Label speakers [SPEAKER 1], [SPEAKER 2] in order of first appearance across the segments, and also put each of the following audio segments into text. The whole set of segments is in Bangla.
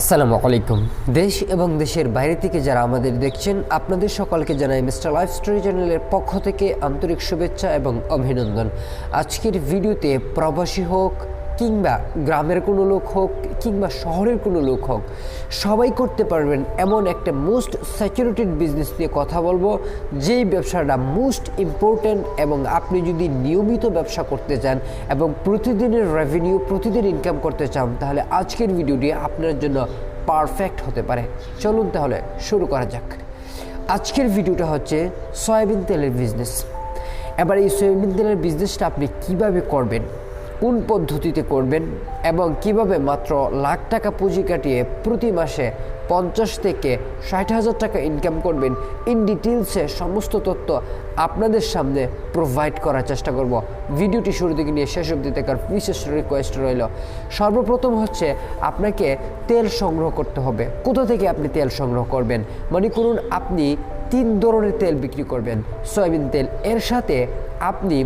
[SPEAKER 1] আসসালামু আলাইকুম। দেশ এবং দেশের বাইরে থেকে যারা আমাদের দেখছেন, আপনাদের সকলকে জানাই মিস্টার লাইফ স্টোরি চ্যানেলের পক্ষ থেকে আন্তরিক শুভেচ্ছা এবং অভিনন্দন। আজকের ভিডিওতে প্রবাসী হোক কিংবা গ্রামের কোনো লোক হোক, কিংবা শহরের কোনো লোক হোক, সবাই করতে পারবেন এমন একটা মোস্ট স্যাচুরেটেড বিজনেস নিয়ে কথা বলব, যেই ব্যবসাটা মোস্ট ইম্পর্ট্যান্ট এবং আপনি যদি নিয়মিত ব্যবসা করতে চান এবং প্রতিদিনের রেভিনিউ প্রতিদিন ইনকাম করতে চান, তাহলে আজকের ভিডিওটি আপনার জন্য পারফেক্ট হতে পারে। চলুন তাহলে শুরু করা যাক। আজকের ভিডিওটা হচ্ছে সয়াবিন তেলের বিজনেস এবার এই সয়াবিন তেলের বিজনেসটা আপনি কীভাবে করবেন? কোন পদ্ধতিতে করবেন এবং কীভাবে মাত্র লাখ টাকা পুঁজি কাটিয়ে প্রতি মাসে পঞ্চাশ থেকে ষাট হাজার টাকা ইনকাম করবেন ইন ডিটেলসে সমস্ত তথ্য আপনাদের সামনে প্রোভাইড করার চেষ্টা করব। ভিডিওটি শুরু থেকে নিয়ে শেষ অবধি দেখার বিশেষ রিকোয়েস্ট রইল। সর্বপ্রথম হচ্ছে আপনাকে তেল সংগ্রহ করতে হবে। কোথা থেকে আপনি তেল সংগ্রহ করবেন? মনে করুন আপনি তিন ধরনের তেল বিক্রি করবেন। সয়াবিন তেল, এর সাথে আপনি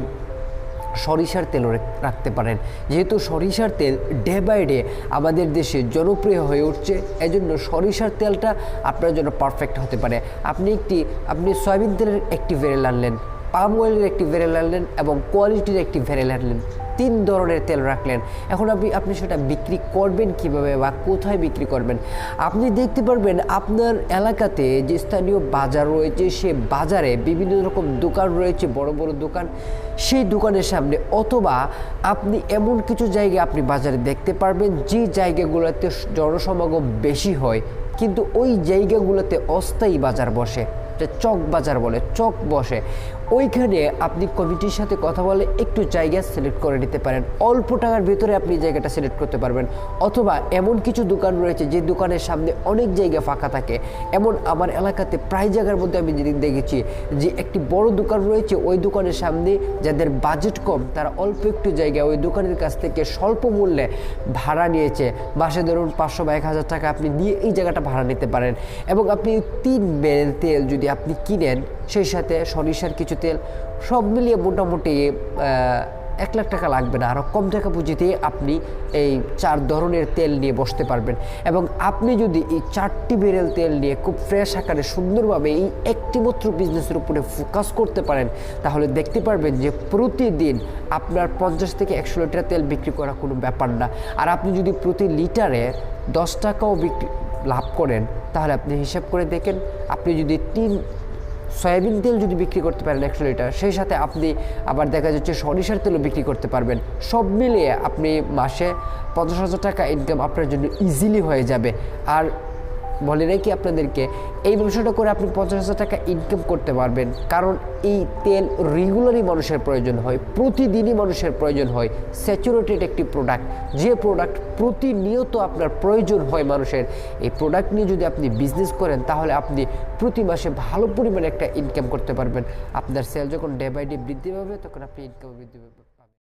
[SPEAKER 1] সরিষার তেলও রাখতে পারেন। যেহেতু সরিষার তেল ডে বাই ডে আমাদের দেশে জনপ্রিয় হয়ে উঠছে, এজন্য সরিষার তেলটা আপনার জন্য পারফেক্ট হতে পারে। আপনি একটি, আপনি সয়াবিন তেলের একটি ভেরেল আনলেন পাম অয়েলের একটি ভেরেল আনলেন এবং কোয়ালিটির একটি ভেরেল আনলেন তিন ধরনের তেল রাখলেন। এখন আপনি আপনি সেটা বিক্রি করবেন কীভাবে বা কোথায় বিক্রি করবেন? আপনি দেখতে পারবেন আপনার এলাকাতে যে স্থানীয় বাজার রয়েছে, সে বাজারে বিভিন্ন রকম দোকান রয়েছে, বড় বড় দোকান। সেই দোকানের সামনে অথবা আপনি এমন কিছু জায়গা আপনি বাজারে দেখতে পারবেন, যে জায়গাগুলোতে জনসমাগম বেশি হয়, কিন্তু ওই জায়গাগুলোতে অস্থায়ী বাজার বসে। চক বাজার বলে, চক বসে। ওইখানে আপনি কমিটির সাথে কথা বলে একটু জায়গা সিলেক্ট করে নিতে পারেন। অল্প টাকার ভিতরে আপনি জায়গাটা সিলেক্ট করতে পারবেন। অথবা এমন কিছু দোকান রয়েছে যে দোকানের সামনে অনেক জায়গা ফাঁকা থাকে। এমন আমার এলাকাতে প্রায় জায়গার মধ্যে আমি যেদিন দেখেছি যে একটি বড় দোকান রয়েছে, ওই দোকানের সামনে যাদের বাজেট কম, তারা অল্প একটু জায়গা ওই দোকানের কাছ থেকে স্বল্প মূল্যে ভাড়া নিয়েছে। মাসে ধরুন পাঁচশো বা এক হাজার টাকা আপনি নিয়ে এই জায়গাটা ভাড়া নিতে পারেন। এবং আপনি তিন বেল তেল যদি আপনি কিনেন, সেই সাথে সরিষার কিছু তেল, সব মিলিয়ে মোটামুটি এক লাখ টাকা লাগবে না। আরও কম টাকা পুঁজিতে আপনি এই চার ধরনের তেল নিয়ে বসতে পারবেন। এবং আপনি যদি এই চারটি বেরেল তেল নিয়ে খুব ফ্রেশ আকারে, সুন্দরভাবে এই একটি মাত্র বিজনেসের উপরে ফোকাস করতে পারেন, তাহলে দেখতে পারবেন যে প্রতিদিন আপনার পঞ্চাশ থেকে একশো লিটার তেল বিক্রি করা কোনো ব্যাপার না। আর আপনি যদি প্রতি লিটারে দশ টাকাও বিক্রি লাভ করেন, তাহলে আপনি হিসাব করে দেখেন, আপনি যদি তিন সয়াবিন তেল যদি বিক্রি করতে পারেন একশো লিটার, সেই সাথে আপনি আবার দেখা যাচ্ছে সরিষার তেলও বিক্রি করতে পারবেন। সব মিলিয়ে আপনি মাসে পঞ্চাশ হাজার টাকা ইনকাম আপনার জন্য ইজিলি হয়ে যাবে। আর বলে রাখি আপনাদেরকে এই ব্যবসাটা করে আপনি পঞ্চাশ হাজার টাকা ইনকাম করতে পারবেন। কারণ এই তেল রেগুলারই মানুষের প্রয়োজন হয়, প্রতিদিনই মানুষের প্রয়োজন হয় স্যাচুরেটেড একটি প্রোডাক্ট যে প্রোডাক্ট প্রতিনিয়ত আপনার প্রয়োজন হয় মানুষের, এই প্রোডাক্ট নিয়ে যদি আপনি বিজনেস করেন, তাহলে আপনি প্রতি মাসে ভালো পরিমাণে একটা ইনকাম করতে পারবেন। আপনার সেল যখন ডে বাই ডে বৃদ্ধি পাবে, তখন আপনি ইনকাম বৃদ্ধি পাবে